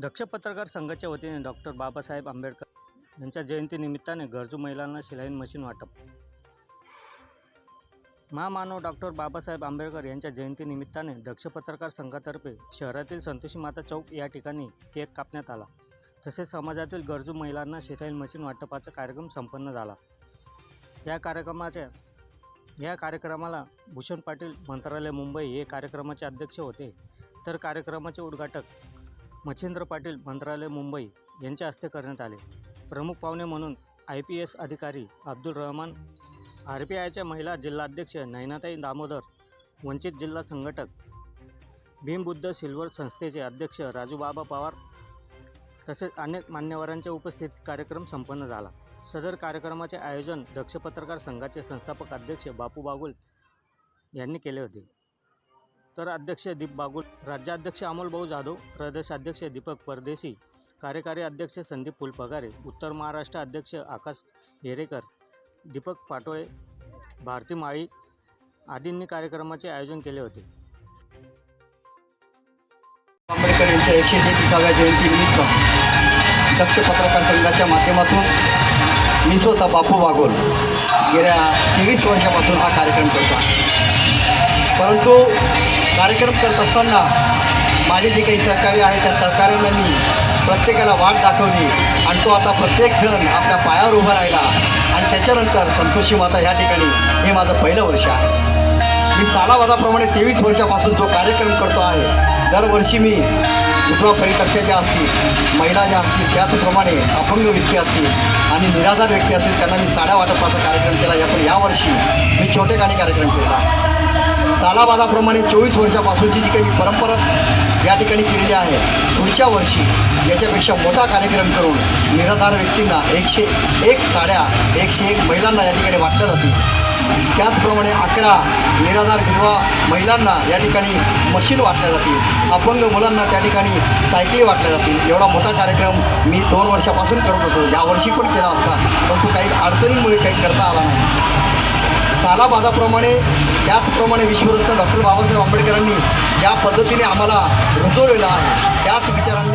दक्ष पत्रकार संघाच्या वतीने डॉक्टर बाबासाहेब आंबेडकर यांच्या जयंतीनिमित्ताने गरजू महिलांना शिलाईन मशीन वाटप. महामानव डॉक्टर बाबासाहेब आंबेडकर यांच्या जयंतीनिमित्ताने दक्ष पत्रकार संघातर्फे शहरातील संतोषी माता चौक या ठिकाणी केक कापण्यात आला. तसेच समाजातील गरजू महिलांना शिलाईन मशीन वाटपाचा कार्यक्रम संपन्न झाला. या कार्यक्रमाच्या या कार्यक्रमाला भूषण पाटील मंत्रालय मुंबई हे कार्यक्रमाचे अध्यक्ष होते. तर कार्यक्रमाचे उद्घाटक मच्छिंद्र पाटील मंत्रालय मुंबई यांच्या हस्ते करण्यात आले. प्रमुख पाहुणे म्हणून आय पी एस अधिकारी अब्दुल रहमान आर पी आयच्या महिला जिल्हाध्यक्ष नयनाताई दामोदर वंचित जिल्हा संघटक भीमबुद्ध सिल्वर संस्थेचे अध्यक्ष राजूबाबा पवार तसेच अनेक मान्यवरांच्या उपस्थितीत कार्यक्रम संपन्न झाला. सदर कार्यक्रमाचे आयोजन दक्ष पत्रकार संघाचे संस्थापक अध्यक्ष बापू बागुल यांनी केले होते. तर अध्यक्ष दीप बागुल राज्याध्यक्ष अमोलभाऊ जाधव प्रदेशाध्यक्ष दीपक परदेशी कार्यकारी अध्यक्ष संदीप फुलपगारे उत्तर महाराष्ट्र अध्यक्ष आकाश हेरेकर दीपक पाटोळे भारती माळी आदींनी कार्यक्रमाचे आयोजन केले होते. आंबेडकर यांच्या एकशे तेहतीसाव्या जयंतीनिमित्त दक्ष पत्रकार संघाच्या माध्यमातून मी स्वतः बापू वाघोल गेल्या तेवीस वर्षापासून हा कार्यक्रम करतो परंतु कार्यक्रम करत असताना माझे जे काही सहकारी आहे त्या सहकार्याला मी प्रत्येकाला वाट दाखवली आणि तो आता प्रत्येक जण आपल्या पायावर उभा राहिला. आणि त्याच्यानंतर संतोषी माता ह्या ठिकाणी हे माझं पहिलं वर्ष आहे. मी सालावादाप्रमाणे तेवीस वर्षापासून जो कार्यक्रम करतो आहे दरवर्षी मी विधवा परितक्ष्या ज्या असतील महिला ज्या असतील त्याचप्रमाणे अपंग व्यक्ती असतील आणि निराधार व्यक्ती असतील त्यांना मी साड्या वाटपाचा कार्यक्रम केला. यातून यावर्षी मी छोटे छोटेखानी कार्यक्रम केला. सालाबादाप्रमाणे चोवीस वर्षापासूनची जी काही परंपरा या ठिकाणी केलेली आहे पुढच्या वर्षी याच्यापेक्षा मोठा कार्यक्रम करून निराधार व्यक्तींना एकशे एक साड्या एकशे एक महिलांना या ठिकाणी वाटल्या जातील. त्याचप्रमाणे अकरा निराधार विधवा महिलांना या ठिकाणी मशीन वाटल्या जातील अपंग मुलांना त्या ठिकाणी सायकली वाटल्या जातील. एवढा मोठा कार्यक्रम मी दोन वर्षापासून करत होतो. यावर्षी पण केला असता परंतु काही अडचणींमुळे काही करता आला नाही. सालाबादाप्रमाणे त्याचप्रमाणे विश्वरत्न डॉक्टर बाबासाहेब आंबेडकरांनी ज्या पद्धतीने आम्हाला रुजवलेला आहे त्याच विचारांनी